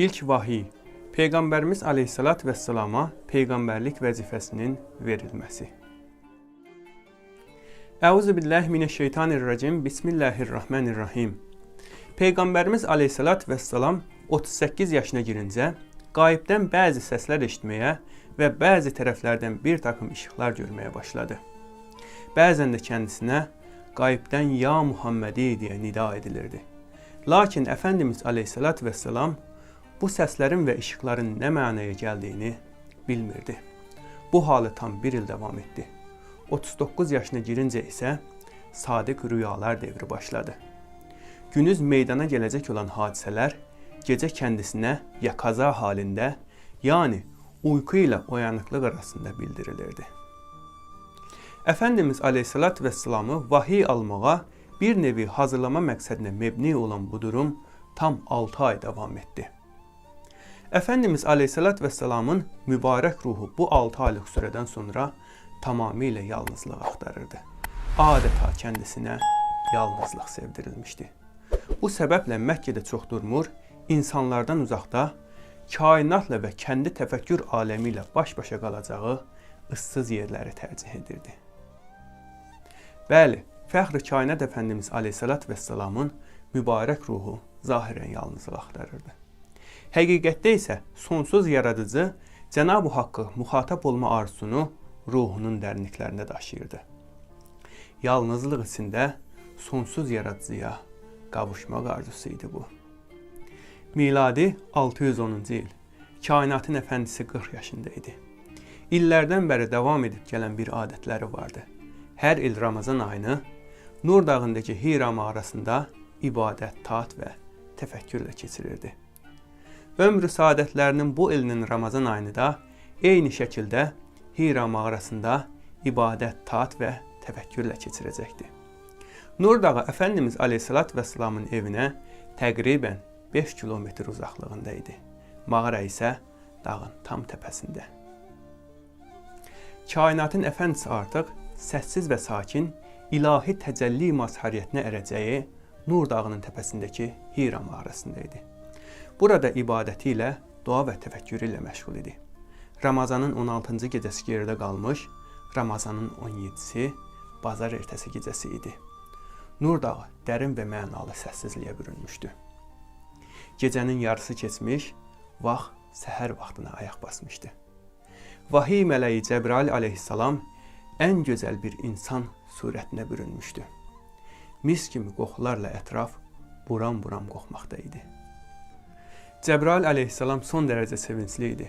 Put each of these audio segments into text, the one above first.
İlk vahiy Peyğəmbərimiz Aleyhissalat və Səlama peyğəmbərlik vəzifəsinin verilməsi. Əuzu billahi mineşşeytanirracim. Bismillahirrahmanirrahim. Peyğəmbərimiz Aleyhissalat və Səlam 38 yaşına girincə qayibdən bəzi səslər eşitməyə və bəzi tərəflərdən bir takım işıqlar görməyə başladı. Bəzən də kendisinə qayibdən ya Muhammedi deyə nida edilirdi. Lakin Əfəndimiz Aleyhissalat və Səlam bu səslərin və işıqların nə mənaya gəldiyini bilmirdi. Bu halı tam bir il davam etdi. 39 yaşına girincə isə sadiq rüyalar devri başladı. Günüz meydana gələcək olan hadisələr gecə kəndisinə ya kaza halində, yəni uyku ilə oyanıqlıq arasında bildirilirdi. Əfəndimiz Aleyhissalat və Səlamı vahiy almağa bir nevi hazırlama məqsədinə məbni olan bu durum tam 6 ay davam etdi. Efendimiz Aleyhisselat ve Selam'ın mübarek ruhu bu 6 aylık süreden sonra tamamıyla yalnızlığı aktarırdı. Adeta kendisine yalnızlık sevdirilmişti. Bu sebeple Mekke'de çok durmur, insanlardan uzakta, kainatla ve kendi təfəkkür alemiyle baş başa qalacağı ıssız yerləri tercih edirdi. Bəli, Fəxr Kainat Efendimiz Aleyhisselat və Səlamın mübarək ruhu zahirən yalnızlıq axtarırdı. Həqiqətdə isə sonsuz yaradıcı Cənab-ı Haqqı muhatap olma arzusunu ruhunun dərinliklərində daşıyırdı. Yalnızlıq içində sonsuz yaradıcıya qavuşmaq arzusu idi bu. Miladi 610-cu il. Kainatın əfəndisi 40 yaşında idi. İllərdən bəri davam edib gələn bir adətləri vardı. Hər il Ramazan ayını Nur dağındakı Hira mağarasında ibadət, taat və təfəkkürlə keçirirdi. Ömrü saadətlərinin bu ilinin Ramazan ayını da eyni şəkildə Hira mağarasında ibadət, taat və təfəkkürlə keçirəcəkdi. Nur dağı Əfəndimiz Aleyhissalat və Salamın evinə təqribən 5 kilometr uzaqlığında idi. Mağara isə dağın tam təpəsində. Kainatın əfəndisi artıq səssiz və sakin ilahi təcəlli mazhariyyətinə ərəcəyi Nur dağının təpəsindəki Hira mağarasında idi. Burada ibadəti ilə, dua və təfəkkürü ilə məşğul idi. Ramazanın 16-cı gecəsi geridə qalmış, Ramazanın 17-si bazar ertəsi gecəsi idi. Nur dağı dərin və mənalı səssizliyə bürünmüşdü. Gecənin yarısı keçmiş, vaxt səhər vaxtına ayaq basmışdı. Vahiy mələyi Cəbrail aleyhissalam ən gözəl bir insan surətinə bürünmüşdü. Mis kimi qoxularla ətraf buram-buram qoxmaqda idi. Cəbrail əleyhissalam son dərəcə sevincli idi.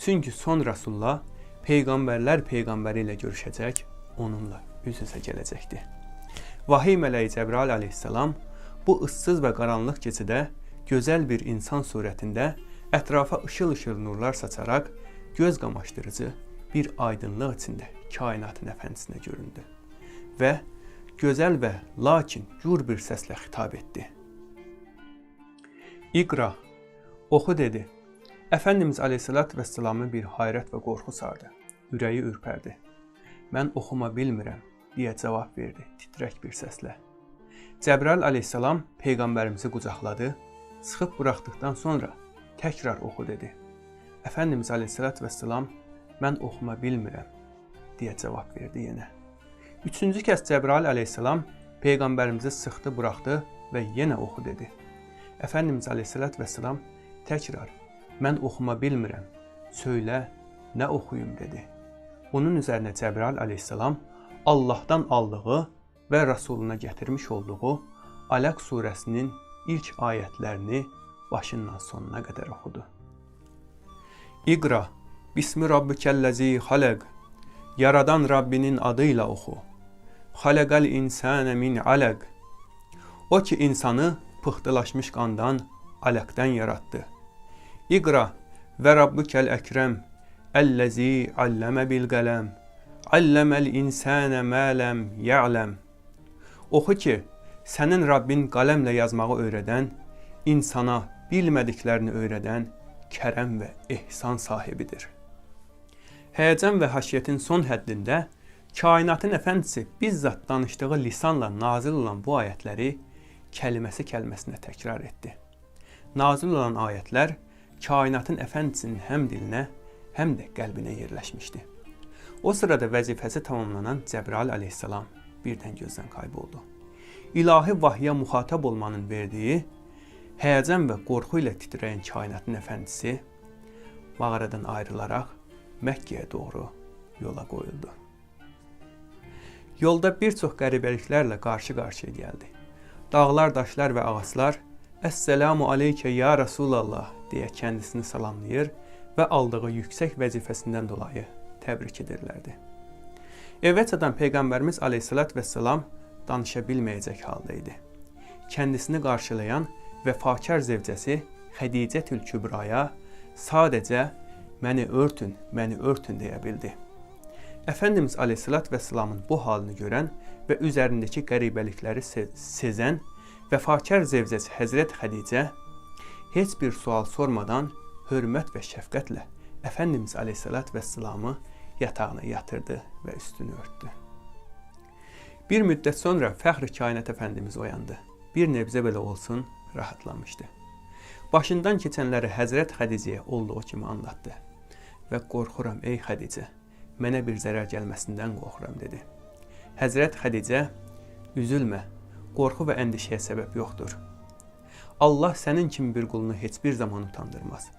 Çünki son Rasulullah peyğəmbərlər peyğəmbəri ilə görüşəcək, onunla üz-üzə gələcəkdi. Vahiy mələyi Cəbrail əleyhissalam bu ıssız və qaranlıq gecədə gözəl bir insan surətində ətrafa ışıl-ışıl nurlar saçaraq göz qamaşdırıcı bir aydınlıq içində kainatın əfəndisinə göründü və gözəl və lakin gur bir səslə xitab etdi. İqra Oxu dedi. Əfəndimiz Aleyhisselat və Səlamı bir hayrət və qorxu sardı. Ürəyi ürpərdi. Mən oxuma bilmirəm, deyə cavab verdi titrək bir səslə. Cəbrail Aleyhisselam peyğəmbərimizi qucaqladı, sıxıb buraxdıqdan sonra təkrar oxu dedi. Əfəndimiz Aleyhisselat və Səlam mən oxuma bilmirəm, deyə cavab verdi yenə. Üçüncü kəs Cəbrail Aleyhisselam peyğəmbərimizi sıxdı, buraxdı və yenə oxu dedi. Əfəndimiz Aleyhisselat və Səlam Təkrar, mən oxuma bilmirəm, söylə, nə oxuyum dedi. Onun üzərinə Cəbrail aleyhissalam Allahdan aldığı və Rasuluna gətirmiş olduğu Aləq surəsinin ilk ayətlərini başından sonuna qədər oxudu. İqra, Bismi Rabbikəl-ləzi xaləq, Yaradan Rabbinin adıyla oxu. Xaləqəl insənə min aləq. O ki insanı pıxtılaşmış qandan alaqdan yaratdı. İqra və rabbukel əkrəm əlləzi alləmə bil qələm alləməl insənə mə ləm ya'ləm Oxu ki, sənin Rabbin qaləmlə yazmağı öyrədən, insana bilmədiklərini öyrədən kərəm və ehsan sahibidir. Həyəcan və haşiyyətin son həddində kainatın əfəndisi bizzat danışdığı lisanla nazil olan bu ayətləri kəlməsi kəlməsinə təkrar etdi nazil olan ayətlər kainatın əfəndisinin həm dilinə, həm də qəlbinə yerləşmişdi. O sırada vəzifəsi tamamlanan Cəbrail əleyhissalam birdən gözdən kayboldu. İlahi vahyə muhatap olmanın verdiyi həyəcan və qorxu ilə titrəyən kainatın əfəndisi mağaradan ayrılaraq Məkkəyə doğru yola qoyuldu. Yolda bir çox qəribəliklərlə qarşı-qarşıya gəldi. Dağlar, daşlar və ağaclar "Əsselamu aleykə ya Rasulallah" deyə kəndisini salamlayır və aldığı yüksək vəzifəsindən dolayı təbrik edirlərdi. Evə çatan peyğəmbərimiz Aleyhissalat və salam danışa bilməyəcək halda idi. Kəndisini qarşılayan vəfakar zevcəsi Xədicə Tül-Kübraya sadəcə məni örtün, məni örtün deyə bildi. Əfəndimiz Aleyhissalat və salamın bu halını görən və üzərindəki qəribəlikləri se sezən vəfakar zevcəsi Həzrət Xədicə heç bir sual sormadan hörmət və şəfqətlə Əfəndimiz Aleyhissalat və salamı yatağına yatırdı və üstünü örtdü. Bir müddət sonra Fəxr Kainat Əfəndimiz oyandı. Bir nebzə belə olsun rahatlamışdı. Başından keçənləri Həzrət Xədicəyə olduğu kimi anlattı və qorxuram ey Xədicə, mənə bir zərər gəlməsindən qorxuram dedi. Həzrət Xədicə, üzülmə, qorxu və əndişəyə səbəb yoxdur. Allah sənin kimi bir qulunu heç bir zaman utandırmaz.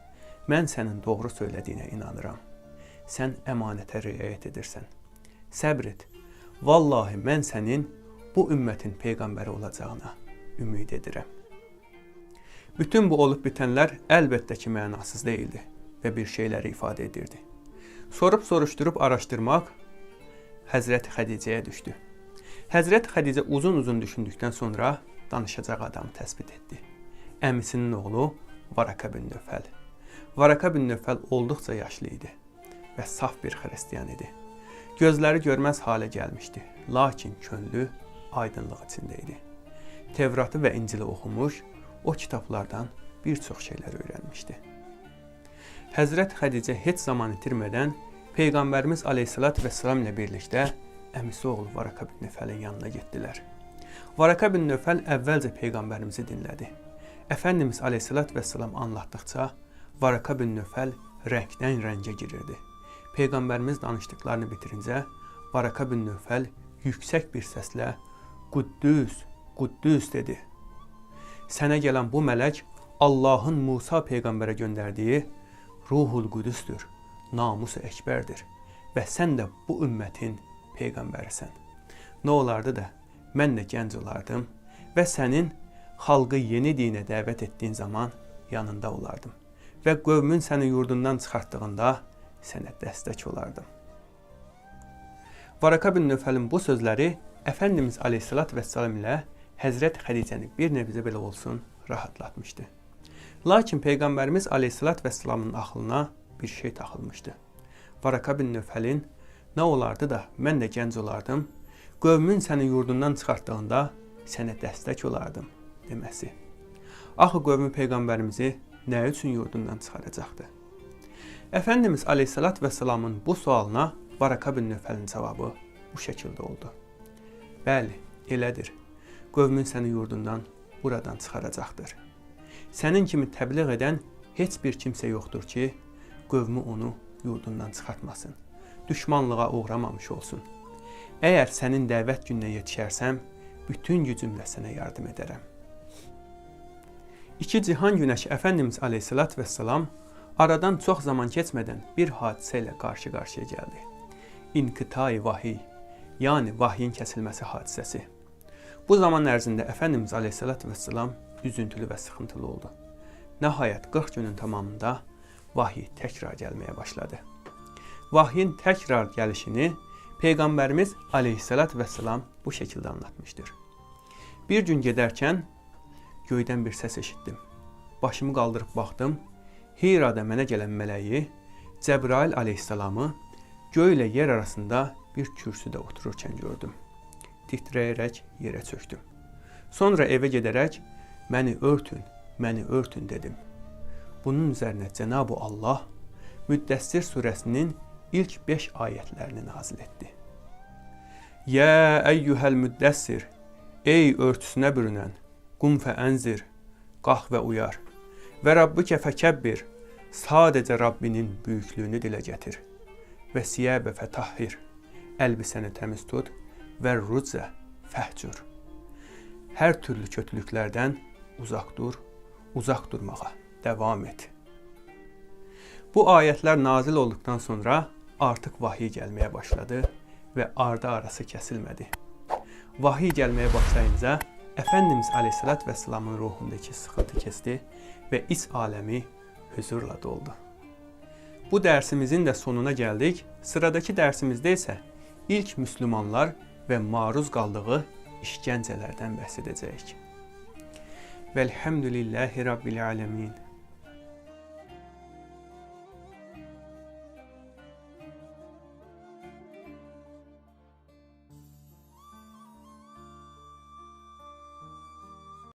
Mən sənin doğru söylədiyinə inanıram. Sən əmanətə riayət edirsən. Səbr et. Vallahi mən sənin bu ümmətin peyğəmbəri olacağına ümid edirəm. Bütün bu olub bitənlər əlbəttə ki, mənasız deyildi və bir şeyləri ifadə edirdi. Sorub soruşturub araşdırmaq Həzrət Xədicəyə düşdü. Həzrət Xədicə uzun-uzun düşündükdən sonra danışacaq adamı təsbit etdi. Əmisinin oğlu Varaka bin Nöfəl. Varaka bin Nöfəl olduqca yaşlı idi və saf bir xristian idi. Gözləri görməz halə gəlmişdi, lakin könlü aydınlıq içində idi. Tevratı və İncili oxumuş, o kitablardan bir çox şeylər öyrənmişdi. Həzrət Xədicə heç zaman itirmədən Peyğəmbərimiz Aleyhissalat və Salam ilə birlikdə əmisi oğlu Varaka bin Nöfəlin yanına getdilər. Varaka bin Nöfəl əvvəlcə Peyğəmbərimizi dinlədi. Əfəndimiz Aleyhissalat və Salam anlatdıqca Varaka bin Nöfəl rəngdən rəngə girirdi. Peyğəmbərimiz danışdıqlarını bitirincə Varaka bin Nöfəl yüksək bir səslə Quddüs, Quddüs dedi. Sənə gələn bu mələk Allahın Musa peyğəmbərə göndərdiyi Ruhul Qudüsdür, namusu əkbərdir və sən də bu ümmətin peyğəmbərisən. Nə olardı da mən də gənc olardım və sənin xalqı yeni dinə dəvət etdiyin zaman yanında olardım və qövmün səni yurdundan çıxartdığında sənə dəstək olardım. Varaka bin Nöfəlin bu sözləri Əfəndimiz Aleyhisselat və Səlam ilə Həzrət Xədicəni bir nebzə belə olsun rahatlatmışdı. Lakin Peyğəmbərimiz Aleyhisselat və Səlamın axılına bir şey taxılmışdı. Varaka bin Nöfəlin nə olardı da mən də gənc olardım, qövmün səni yurdundan çıxartdığında sənə dəstək olardım deməsi. Axı qövmü peyğəmbərimizi nə üçün yurdundan çıxaracaqdı? Əfəndimiz Aleyhisselat və Səlamın bu sualına Varaka bin Nöfəlin cavabı bu şəkildə oldu. Bəli, elədir. Qövmün səni yurdundan buradan çıxaracaqdır. Sənin kimi təbliğ edən heç bir kimsə yoxdur ki, qövmü onu yurdundan çıxartmasın, düşmanlığa uğramamış olsun. Əgər sənin dəvət gününə yetişərsəm, bütün gücümlə sənə yardım edərəm. İki cihan günəşi Əfəndimiz Aleyhisselat və Salam aradan çox zaman keçmədən bir hadisə ilə qarşı-qarşıya gəldi. İnqitay vahiy, yəni vahyin kəsilməsi hadisəsi. Bu zaman ərzində Əfəndimiz Aleyhisselat və Salam üzüntülü və sıxıntılı oldu. Nəhayət 40 günün tamamında vahiy təkrar gəlməyə başladı. Vahyin təkrar gəlişini Peyğəmbərimiz Aleyhisselat və Salam bu şəkildə anlatmışdır. Bir gün gedərkən göydən bir səs eşitdim. Başımı qaldırıb baxdım. Hirada mənə gələn mələyi Cəbrail Aleyhisselamı göy ilə yer arasında bir kürsüdə otururkən gördüm. Titrəyərək yerə çöktüm. Sonra evə gedərək Məni örtün, məni örtün dedim. Bunun üzərinə Cenab-ı Allah Müddəssir surəsinin ilk 5 ayətlərini nazil etdi. Yə əyyuhəl müddəssir, ey örtüsünə bürünən, qum fə ənzir, qalx və uyar. Və Rabbikə fəkəbbir, Sadəcə Rabbinin böyüklüyünü dilə gətir. Və siyəbə fətahhir. Əlbisəni təmiz tut və rucə fəhcur. Hər türlü kötülüklərdən uzaq dur, uzaq durmağa davam et. Bu ayətlər nazil olduqdan sonra artıq vahiy gəlməyə başladı və ardı arası kəsilmədi. Vahiy gəlməyə başlayınca Əfəndimiz Aleyhisselat və Səlamın ruhundakı sıxıntı keçdi və iç aləmi huzurla doldu. Bu dərsimizin də sonuna gəldik. Sıradakı dərsimizdə isə ilk müsəlmanlar və maruz qaldığı işgəncələrdən bəhs edəcəyik. Velhamdülillahi Rabbil alemin.